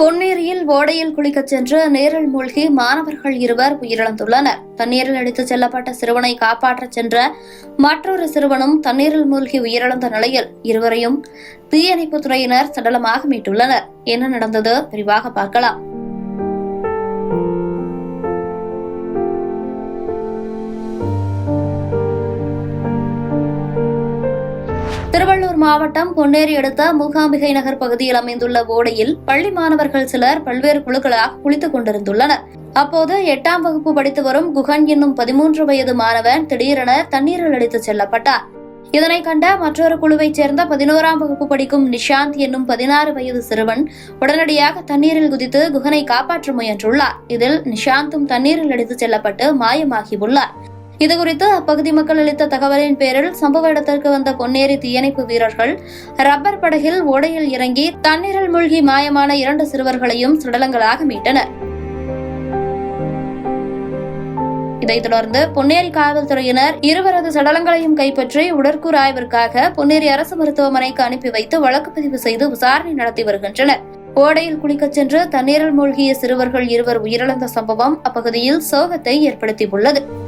பொன்னேரியில் ஓடையில் குளிக்கச் சென்று நேரில் மூழ்கி மாணவர்கள் இருவர் உயிரிழந்துள்ளனர். தண்ணீரில் அடித்துச் செல்லப்பட்ட சிறுவனை காப்பாற்றச் சென்ற மற்றொரு சிறுவனும் தண்ணீரில் மூழ்கி உயிரிழந்த நிலையில் இருவரையும் தீயணைப்புத் துறையினர் சடலமாக மீட்டுள்ளனர். என்ன நடந்தது? விரிவாக பார்க்கலாம். திருவள்ளூர் மாவட்டம் பொன்னேரி அடுத்த மூகாம்பிகை நகர் பகுதியில் அமைந்துள்ள ஓடையில் பள்ளி மாணவர்கள் சிலர் பல்வேறு குழுக்களாக குளித்துக் கொண்டிருந்துள்ளனர். அப்போது எட்டாம் வகுப்பு படித்து வரும் குகன் என்னும் பதிமூன்று வயது மாணவன் திடீரென தண்ணீரில் அடித்துச் செல்லப்பட்டார். இதனை கண்ட மற்றொரு குழுவைச் சேர்ந்த பதினோராம் வகுப்பு படிக்கும் நிஷாந்த் என்னும் பதினாறு வயது சிறுவன் உடனடியாக தண்ணீரில் குதித்து குகனை காப்பாற்ற முயன்றுள்ளார். இதில் நிஷாந்தும் தண்ணீரில் அடித்துச் செல்லப்பட்டு மாயமாகியுள்ளார். இதுகுறித்து அப்பகுதி மக்கள் அளித்த தகவலின் பேரில் சம்பவ இடத்திற்கு வந்த பொன்னேரி தீயணைப்பு வீரர்கள் ரப்பர் படகில் ஓடையில் இறங்கி தண்ணீரில் மூழ்கி மாயமான இரண்டு சிறுவர்களையும் சடலங்களாக மீட்டனர். இதைத் தொடர்ந்து பொன்னேரி காவல்துறையினர் இருவரது சடலங்களையும் கைப்பற்றி உடற்கூறு ஆய்விற்காக பொன்னேரி அரசு மருத்துவமனைக்கு அனுப்பி வைத்து வழக்கு பதிவு செய்து விசாரணை நடத்தி வருகின்றனர். ஓடையில் குளிக்கச் சென்று தண்ணீரில் மூழ்கிய சிறுவர்கள் இருவர் உயிரிழந்த சம்பவம் அப்பகுதியில் சோகத்தை ஏற்படுத்தியுள்ளது.